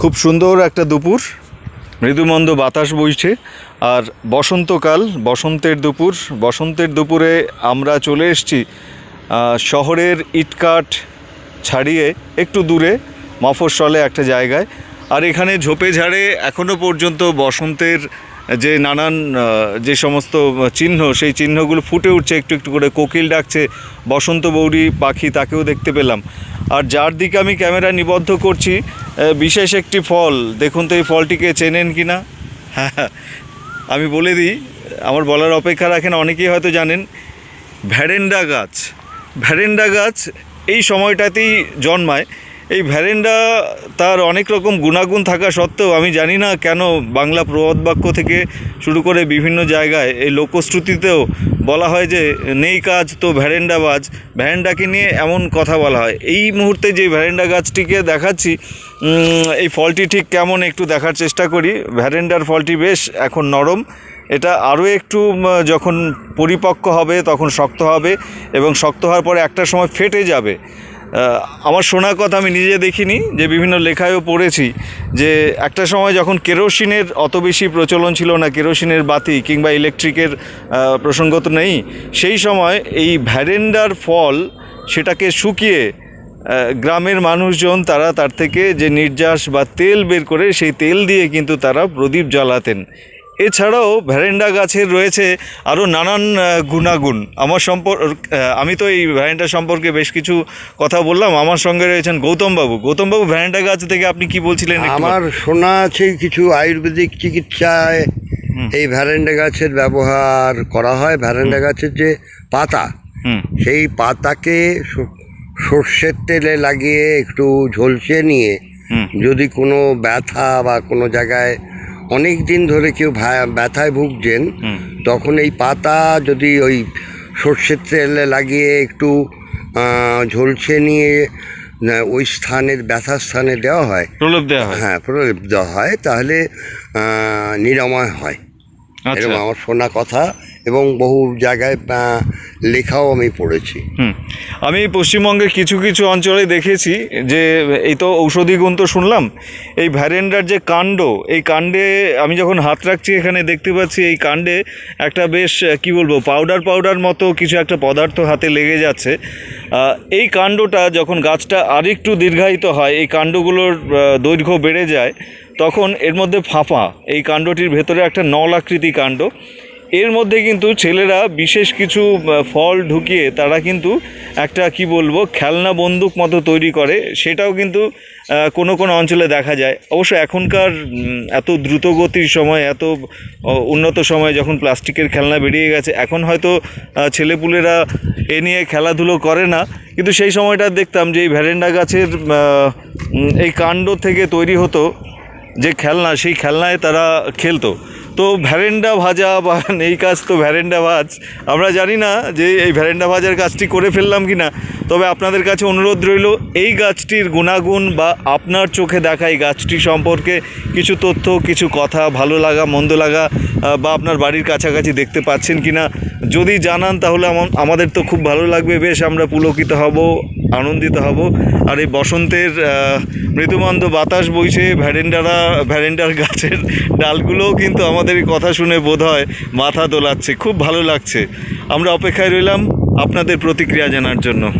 খুব সুন্দর একটা দুপুর। মৃদুমন্দ বাতাস বইছে। আর বসন্তকাল, বসন্তের দুপুর। বসন্তের দুপুরে আমরা চলে এসছি শহরের ইটকাট ছাড়িয়ে একটু দূরে, মফস্বলে একটা জায়গায়। আর এখানে ঝোপে ঝাড়ে এখনও পর্যন্ত বসন্তের যে নানান যে সমস্ত চিহ্ন, সেই চিহ্নগুলো ফুটে উঠছে, একটু একটু করে কোকিল ডাকছে, বসন্ত বৌরি পাখি তাকেও দেখতে পেলাম। আর যার দিকে আমি ক্যামেরা নিবদ্ধ করছি বিশেষ একটি ফল, দেখুন তো এই ফলটিকে চেনেন কি না? হ্যাঁ আমি বলে দিই, আমার বলার অপেক্ষা রাখেন, অনেকেই হয়তো জানেন ভ্যারেন্ডা গাছ ভ্যারেন্ডা গাছ এই সময়টাতেই জন্মায়। এই ভ্যারেন্ডা তার অনেক রকম গুণাগুণ থাকা সত্ত্বেও আমি জানি না কেন বাংলা প্রবাদ বাক্য থেকে শুরু করে বিভিন্ন জায়গায় এই লোকশ্রুতিতেও বলা হয় যে, নেই কাজ তো ভ্যারেন্ডা বাজ। ভ্যারেন্ডাকে নিয়ে এমন কথা বলা হয়। এই মুহূর্তে যে ভ্যারেন্ডা গাছটিকে দেখাচ্ছি এই ফলটি ঠিক কেমন একটু দেখার চেষ্টা করি। ভ্যারেন্ডার ফলটি বেশ এখন নরম। এটা আরও একটু যখন পরিপক্ক হবে তখন শক্ত হবে এবং শক্ত হওয়ার পরে একটা সময় ফেটে যাবে। আমার শোনা কথা আমি নিজে দেখিনি, যে বিভিন্ন লেখায়ও পড়েছি, যে একটা সময় যখন কেরোসিনের অত বেশি প্রচলন ছিল না, কেরোসিনের বাতি কিংবা ইলেকট্রিকের প্রসঙ্গ তো নেই, সেই সময় এই ভ্যারেন্ডার ফল সেটাকে শুকিয়ে গ্রামের মানুষজন তারা তার থেকে যে নির্যাস বা তেল বের করে, সেই তেল দিয়ে কিন্তু তারা প্রদীপ জ্বালাতেন। এছাড়াও ভ্যারেন্ডা গাছের রয়েছে আরও নানান গুণাগুণ। আমার সম্পর্ক আমি তো এই ভ্যারেন্ডা সম্পর্কে বেশ কিছু কথা বললাম। আমার সঙ্গে রয়েছেন গৌতমবাবু। গৌতমবাবু ভ্যারেন্ডা গাছ থেকে আপনি কি বলছিলেন আমার শোনা আছে কিছু আয়ুর্বেদিক চিকিৎসায় এই ভ্যারেন্ডা গাছের ব্যবহার করা হয়। ভ্যারেন্ডা গাছের যে পাতা সেই পাতাকে সর্ষের তেলে লাগিয়ে একটু ঝলসে নিয়ে যদি কোনো ব্যথা বা কোনো জায়গায় অনেক দিন ধরে কেউ ব্যথায় ভুগছেন তখন এই পাতা যদি ওই সর্ষের তেলে লাগিয়ে একটু ঝলছে ঝলসে নিয়ে ওই স্থানের ব্যথার স্থানে দেওয়া হয়। প্রলোভ দেওয়া হয়? হ্যাঁ প্রলেপ দেওয়া হয় তাহলে নিরাময় হয়। আচ্ছা। এরকম আমার শোনা কথা। এবং বহু জায়গায় লেখাও আমি পড়েছি। আমি পশ্চিমবঙ্গের কিছু কিছু অঞ্চলে দেখেছি যে, এই তো ঔষধি গুণ তো শুনলাম, এই ভ্যারেন্ডার যে কাণ্ড, এই কাণ্ডে আমি যখন হাত রাখছি এখানে দেখতে পাচ্ছি, এই কাণ্ডে একটা বেশ, কি বলব পাউডার পাউডার মতো কিছু একটা পদার্থ হাতে লেগে যাচ্ছে। এই কাণ্ডটা যখন গাছটা আরেকটু দীর্ঘায়িত হয়, এই কাণ্ডগুলোর দৈর্ঘ্য বেড়ে যায়, তখন এর মধ্যে ফাঁপা, এই কাণ্ডটির ভেতরে একটা নল আকৃতি কাণ্ড। এর মধ্যে কিন্তু ছেলেরা বিশেষ কিছু ফল ঢুকিয়ে তারা কিন্তু একটা কি বলব, খেলনা বন্দুক মতো তৈরি করে। সেটাও কিন্তু কোনো কোনো অঞ্চলে দেখা যায়। অবশ্য এখনকার এত দ্রুতগতির সময়, এত উন্নত সময় যখন প্লাস্টিকের খেলনা বেরিয়ে গেছে, এখন হয়তো ছেলেপুলেরা এ নিয়ে খেলাধুলো করে না। কিন্তু সেই সময়টা দেখতাম যে এই ভ্যারেন্ডা গাছের এই কাণ্ড থেকে তৈরি হতো যে খেলনা, সেই খেলনায় তারা খেলতো। তো ভ্যারেন্ডা ভাজা বা এই কাজ তো ভ্যারেন্ডা ভাজ। আমরা জানি না যে এই ভ্যারেন্ডা ভাজার কাজটি করে ফেললাম কি না তবে আপনাদের কাছে অনুরোধ রইল, এই গাছটির গুণাগুণ বা আপনার চোখে দেখা এই গাছটি সম্পর্কে কিছু তথ্য, কিছু কথা, ভালো লাগা, মন্দ লাগা বা আপনার বাড়ির কাছাকাছি দেখতে পাচ্ছেন কি না যদি জানান তাহলে আমাদের তো খুব ভালো লাগবে। বেশ, আমরা পুলকিত হব। আনন্দিত হব। আর এই বসন্তের মৃদুমন্দ বাতাস বইছে ভ্যারেন্ডারা, ভ্যারেন্ডার গাছের ডালগুলোও কিন্তু আমাদের কথা শুনে বোধ হয় মাথা দোলাচ্ছে। খুব ভালো লাগছে। আমরা অপেক্ষায় রইলাম আপনাদের প্রতিক্রিয়া জানার জন্য।